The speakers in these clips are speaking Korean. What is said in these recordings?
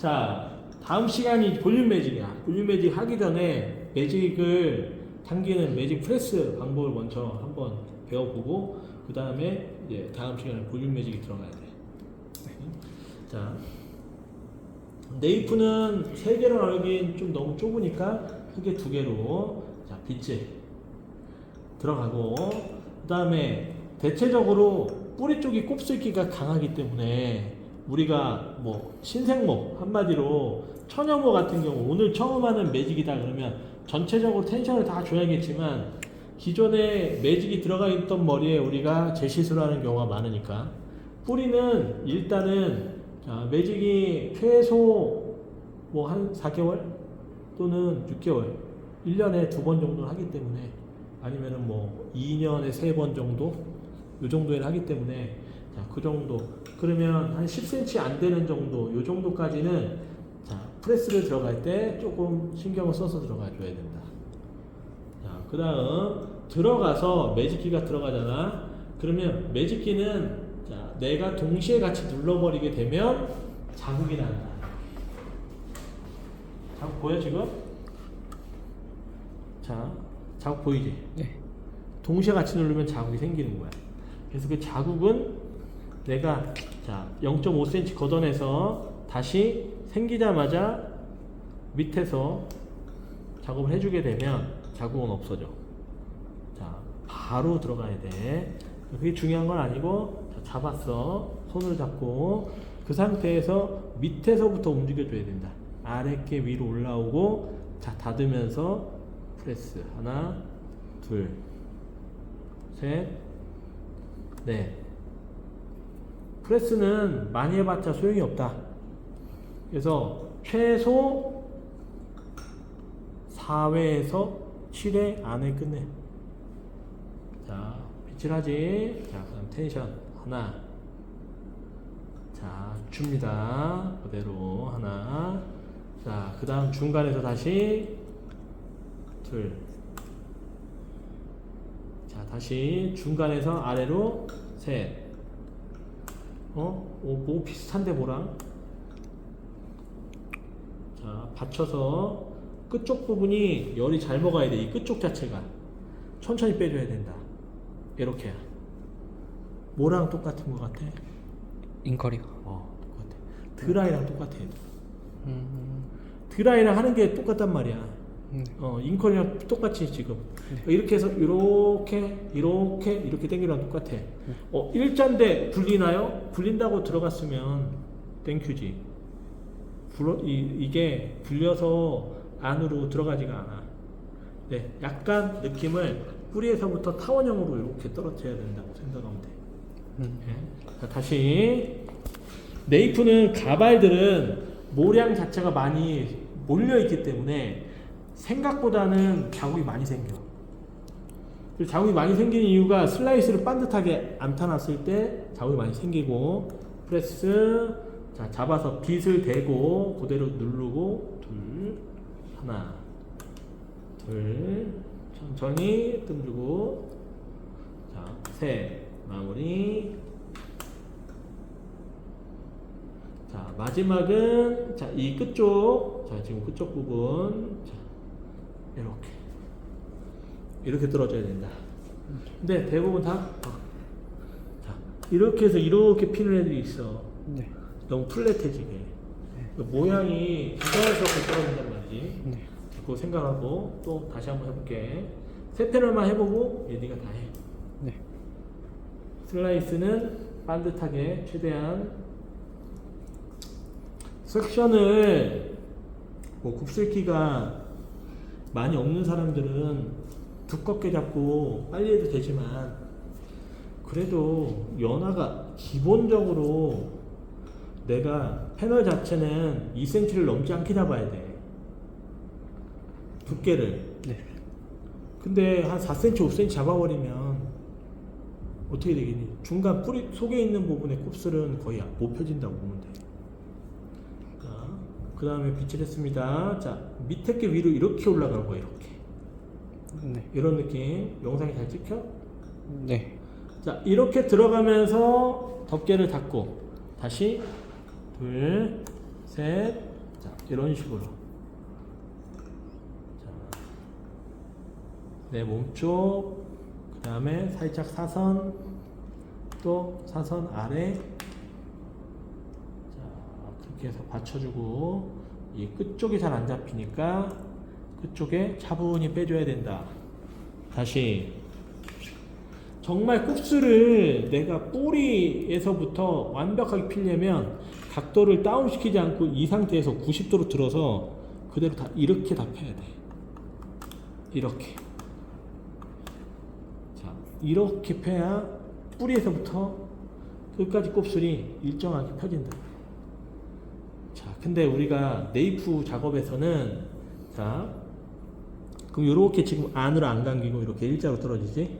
자, 다음 시간이 볼륨 매직이야. 볼륨 매직 하기 전에 매직을 당기는 매직 프레스 방법을 먼저 한번 배워보고 그 다음에 이제 다음 시간에 볼륨 매직이 들어가야 돼. 자, 네이프는 세 개로 나누긴 좀 너무 좁으니까 크게 두 개로 자 빗질 들어가고 그 다음에 대체적으로 뿌리 쪽이 곱슬기가 강하기 때문에 우리가 뭐 신생모 한마디로 처녀모 같은 경우 오늘 처음 하는 매직이다 그러면 전체적으로 텐션을 다 줘야겠지만 기존에 매직이 들어가 있던 머리에 우리가 재시술을 하는 경우가 많으니까 뿌리는 일단은 자, 매직이 최소 뭐 한 4개월 또는 6개월 1년에 두 번 정도 하기 때문에 아니면은 뭐 2년에 세 번 정도? 요 정도에 하기 때문에 자, 그 정도 그러면 한 10cm 안 되는 정도 요 정도까지는 자, 프레스를 들어갈 때 조금 신경을 써서 들어가 줘야 된다. 자, 그 다음 들어가서 매직기가 들어가잖아. 그러면 매직기는 자, 내가 동시에 같이 눌러버리게 되면 자국이 난다. 자국 보여 지금? 자, 자국 보이지? 네. 동시에 같이 누르면 자국이 생기는 거야. 그래서 그 자국은 내가 자 0.5cm 걷어내서 다시 생기자마자 밑에서 작업을 해주게 되면 자국은 없어져. 자 바로 들어가야 돼. 그게 중요한 건 아니고 자, 잡았어. 손을 잡고 그 상태에서 밑에서부터 움직여줘야 된다. 아랫게 위로 올라오고 자 닫으면서 프레스 하나 둘 셋, 넷. 프레스는 많이 해봤자 소용이 없다. 그래서 최소 4회에서 7회 안에 끝내. 자, 빗질하지. 자, 그다음 텐션 하나. 자, 줍니다. 그대로 하나. 자, 그 다음 중간에서 다시 둘. 자, 다시 중간에서 아래로 셋. 어? 오, 뭐 비슷한데 뭐랑? 자, 받쳐서 끝쪽 부분이 열이 잘 먹어야 돼. 이 끝쪽 자체가. 천천히 빼줘야 된다. 이렇게. 뭐랑 똑같은 것 같아? 인커리가. 어, 똑같아. 드라이랑 똑같아. 음. 드라이랑 하는 게 똑같단 말이야. 네. 어, 인컬이랑 똑같이 지금 이렇게 해서 이렇게 이렇게 이렇게 당기랑 똑같아. 어, 일자인데 불리나요? 불린다고 들어갔으면 땡큐지. 불어, 이, 이게 불려서 안으로 들어가지가 않아. 네, 약간 느낌을 뿌리에서부터 타원형으로 이렇게 떨어져야 된다고 생각하면 돼. 음. 네. 자, 다시 네이프는 가발들은 모량 자체가 많이 몰려 있기 때문에 생각보다는 자국이 많이 생겨. 그 자국이 많이 생기는 이유가 슬라이스를 반듯하게 안 타놨을 때 자국이 많이 생기고 프레스 자 잡아서 빗을 대고 그대로 누르고 둘 하나 둘 천천히 뜸 주고 자셋 마무리 자 마지막은 자이 끝쪽 자 지금 끝쪽 부분 자 이렇게 이렇게 떨어져야 된다. 근데 대부분 다 어. 자, 이렇게 해서 이렇게 피는 애들이 있어. 네. 너무 플랫해지게 그 모양이 자연스럽게 떨어진단 말이지. 네. 그거 생각하고 또 다시 한번 해볼게. 세 패널만 해보고 얘 네가 다 해. 네. 슬라이스는 반듯하게 최대한 섹션을 뭐 곱슬기가 많이 없는 사람들은 두껍게 잡고 빨리 해도 되지만 그래도 연화가 기본적으로 내가 패널 자체는 2cm를 넘지 않게 잡아야 돼 두께를 네. 근데 한 4cm, 5cm 잡아버리면 어떻게 되겠니? 중간 뿌리 속에 있는 부분의 곱슬은 거의 못 펴진다고 보면 돼. 자, 그 다음에 빗질했습니다. 자, 밑에 게 위로 이렇게 올라가는 거야, 이렇게. 네. 이런 느낌. 영상이 잘 찍혀? 네. 자, 이렇게 들어가면서 덮개를 닫고 다시 둘, 셋. 셋. 자, 이런 식으로. 자, 내 몸쪽, 그 다음에 살짝 사선, 또 사선 아래. 자, 그렇게 해서 받쳐주고, 이 끝쪽이 잘 안 잡히니까 끝쪽에 차분히 빼줘야 된다. 다시. 정말 kup스를 내가 뿌리에서부터 완벽하게 피려면 각도를 다운시키지 않고 이 상태에서 90도로 들어서 그대로 다 이렇게 다 펴야 돼. 이렇게. 자, 이렇게 펴야 뿌리에서부터 끝까지 곱슬이 일정하게 펴진다. 자, 근데 우리가 네이프 작업에서는 자, 그럼 이렇게 지금 안으로 안 감기고 이렇게 일자로 떨어지지?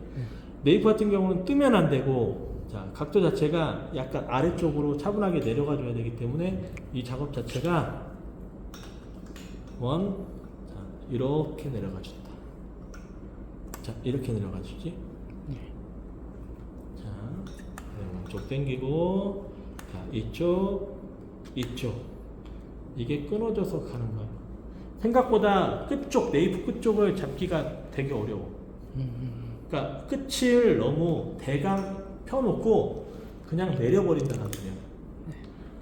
네이프 같은 경우는 뜨면 안 되고 자, 각도 자체가 약간 아래쪽으로 차분하게 내려가 줘야 되기 때문에 이 작업 자체가 원 자, 이렇게 내려가 준다. 자, 이렇게 내려가 주지. 자, 네, 왼쪽 당기고 자, 이쪽 이쪽 이게 끊어져서 가는 거야. 생각보다 끝쪽 네이프 끝쪽을 잡기가 되게 어려워. 그러니까 끝을 너무 대강 펴놓고 그냥 내려버린다는 거예요.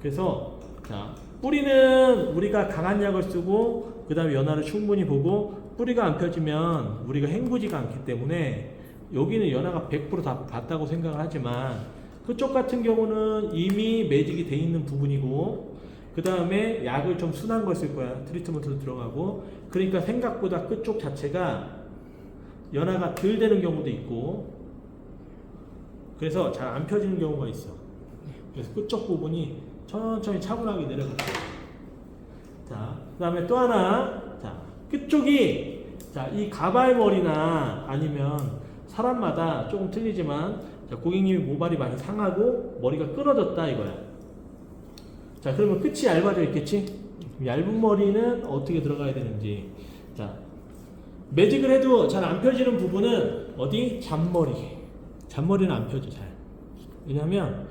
그래서 자 뿌리는 우리가 강한 약을 쓰고 그 다음에 연화를 충분히 보고 뿌리가 안 펴지면 우리가 행구지가 않기 때문에 여기는 연화가 100%다 봤다고 생각을 하지만 그쪽 같은 경우는 이미 매직이 돼 있는 부분이고 그 다음에 약을 좀 순한 걸 쓸 거야. 트리트먼트도 들어가고. 그러니까 생각보다 끝쪽 자체가 연화가 덜 되는 경우도 있고. 그래서 잘 안 펴지는 경우가 있어. 그래서 끝쪽 부분이 천천히 차분하게 내려가요 자, 그 다음에 또 하나. 자, 끝쪽이 자, 이 가발머리나 아니면 사람마다 조금 틀리지만 자, 고객님이 모발이 많이 상하고 머리가 끊어졌다 이거야 자 그러면 끝이 얇아져 있겠지 얇은 머리는 어떻게 들어가야 되는지 자 매직을 해도 잘 안 펴지는 부분은 어디? 잔머리. 잔머리는 안 펴져 잘. 왜냐면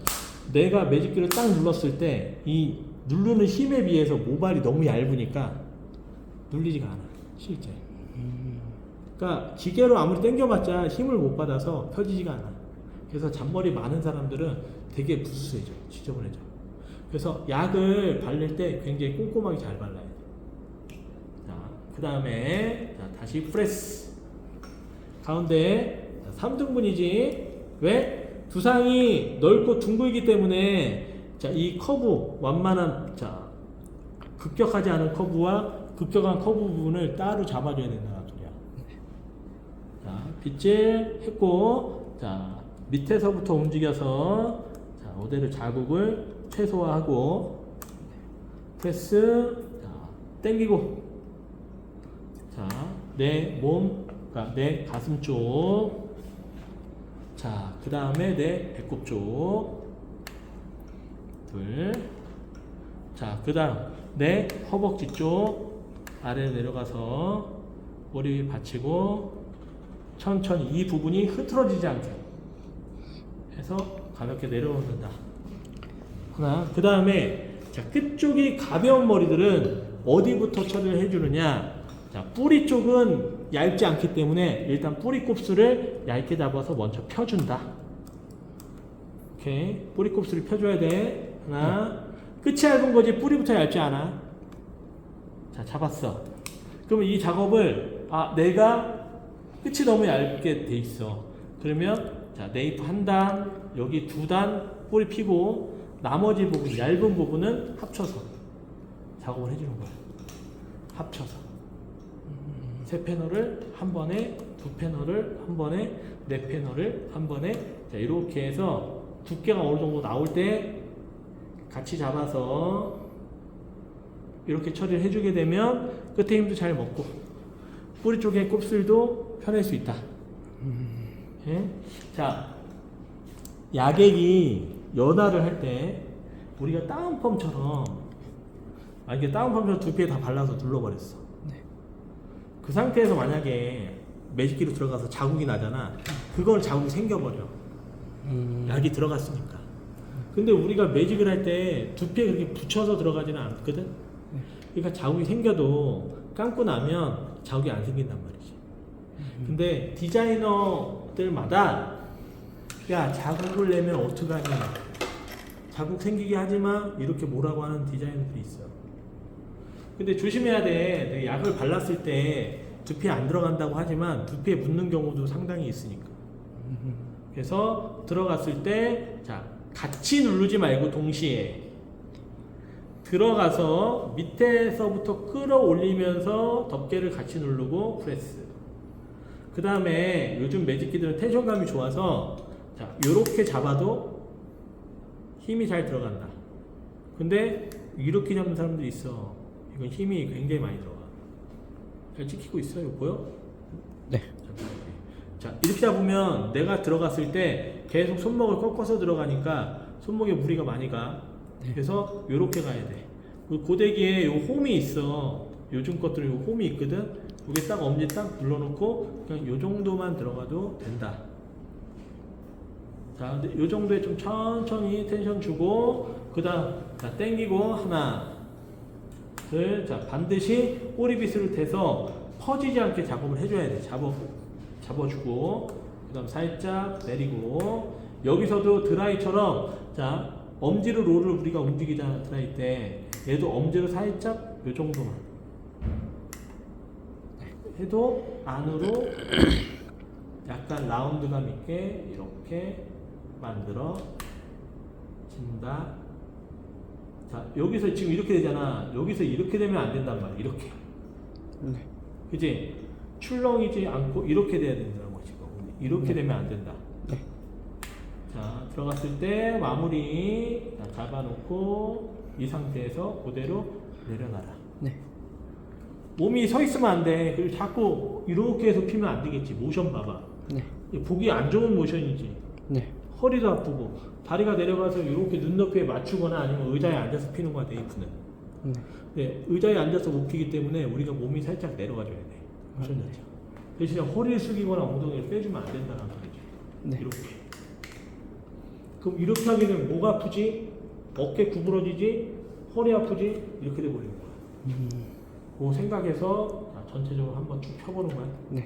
내가 매직기를 딱 눌렀을 때 이 누르는 힘에 비해서 모발이 너무 얇으니까 눌리지가 않아 실제. 그러니까 기계로 아무리 당겨봤자 힘을 못 받아서 펴지지가 않아. 그래서 잔머리 많은 사람들은 되게 부스스해져, 지저분해져. 그래서 약을 바를 때 굉장히 꼼꼼하게 잘 발라야 돼. 자, 그 다음에 다시 프레스 가운데 3등분이지 왜? 두상이 넓고 둥글기 때문에 자, 이 커브 완만한 자, 급격하지 않은 커브와 급격한 커브 부분을 따로 잡아줘야 된다는 소리야 자, 빗질 했고 자, 밑에서부터 움직여서 자, 모델의 자국을 최소화하고 프레스 자, 당기고 자, 내 몸, 그러니까 내 가슴 쪽. 자, 그 다음에 내 배꼽 쪽. 둘. 자, 그 다음 내 허벅지 쪽. 아래 내려가서 머리 위 받치고 천천히 이 부분이 흐트러지지 않게 해서 가볍게 내려놓는다. 하나. 그 다음에 자, 끝쪽이 가벼운 머리들은 어디부터 처리를 해주느냐? 자, 뿌리 쪽은 얇지 않기 때문에 일단 뿌리 곱슬을 얇게 잡아서 먼저 펴준다. 오케이. 뿌리 곱슬을 펴줘야 돼. 하나. 끝이 얇은 거지 뿌리부터 얇지 않아. 자, 잡았어. 그러면 이 작업을, 아, 내가 끝이 너무 얇게 돼 있어. 그러면, 자, 네이프 한 단, 여기 두 단 뿌리 피고, 나머지 부분, 얇은 부분은 합쳐서 작업을 해주는 거야. 합쳐서. 세 패널을 한 번에 두 패널을 한 번에 네 패널을 한 번에 자 이렇게 해서 두께가 어느 정도 나올 때 같이 잡아서 이렇게 처리를 해주게 되면 끝에 힘도 잘 먹고 뿌리 쪽에 곱슬도 펴낼 수 있다. 예? 자 야객이 연화를 할 때 우리가 다운펌처럼 아 이게 다운펌처럼 두피에 다 발라서 눌러버렸어. 그 상태에서 만약에 매직기로 들어가서 자국이 나잖아. 그걸 자국이 생겨버려. 음. 약이 들어갔으니까. 근데 우리가 매직을 할 때 두피에 그렇게 붙여서 들어가지는 않거든. 그러니까 자국이 생겨도 감고 나면 자국이 안 생긴단 말이지. 근데 디자이너들마다 야 자국을 내면 어떡하니? 자국 생기게 하지 마 이렇게 뭐라고 하는 디자이너들이 있어. 근데 조심해야 돼. 내 약을 발랐을 때 두피에 안 들어간다고 하지만 두피에 묻는 경우도 상당히 있으니까. 그래서 들어갔을 때, 자, 같이 누르지 말고 동시에 들어가서 밑에서부터 끌어올리면서 덮개를 같이 누르고 프레스. 그 다음에 요즘 매직기들은 텐션감이 좋아서 자, 요렇게 잡아도 힘이 잘 들어간다. 근데 이렇게 잡는 사람들이 있어. 이건 힘이 굉장히 많이 들어가. 잘 찍히고 있어요. 보여? 네. 자, 이렇게 잡으면 내가 들어갔을 때 계속 손목을 꺾어서 들어가니까 손목에 무리가 많이 가. 그래서 요렇게 가야 돼. 그 고데기에 요 홈이 있어. 요즘 것들은 요 홈이 있거든. 여기 딱 엄지 딱 눌러놓고 그냥 요 정도만 들어가도 된다. 자, 근데 요 정도에 좀 천천히 텐션 주고 그 다음 자 땡기고 하나, 둘, 자 반드시 꼬리빗을 대서 퍼지지 않게 작업을 해줘야 돼. 잡아 잡아주고 그 다음 살짝 내리고. 여기서도 드라이처럼 자 엄지로 롤을 우리가 움직이잖아 드라이 때. 얘도 엄지로 살짝 요 정도만. 해도 안으로 약간 라운드감 있게 이렇게 만들어 진다. 자 여기서 지금 이렇게 되잖아. 여기서 이렇게 되면 안 된단 말이야. 이렇게. 네. 그지? 출렁이지 않고 이렇게 돼야 된다고 지금. 이렇게 네. 되면 안 된다. 네. 자 들어갔을 때 마무리 자, 잡아놓고 이 상태에서 그대로 내려놔라. 네. 몸이 서 있으면 안 돼. 그리고 자꾸 이렇게 해서 피면 안 되겠지. 모션 봐봐. 네. 보기 안 좋은 모션이지. 네. 허리도 아프고 다리가 내려가서 이렇게 눈높이에 맞추거나 아니면 의자에 앉아서 피는 거야 네이프는. 네. 네, 의자에 앉아서 못 피기 때문에 우리가 몸이 살짝 내려가줘야 돼. 모션 자체. 대신에 허리를 숙이거나 엉덩이를 빼주면 안 된다는 소리지. 네. 이렇게. 그럼 이렇게 하게 되면 목 아프지? 어깨 구부러지지? 허리 아프지? 이렇게 돼버리는 거야. 음. 그 생각해서 자, 전체적으로 한번 쭉 펴보는 거야. 네.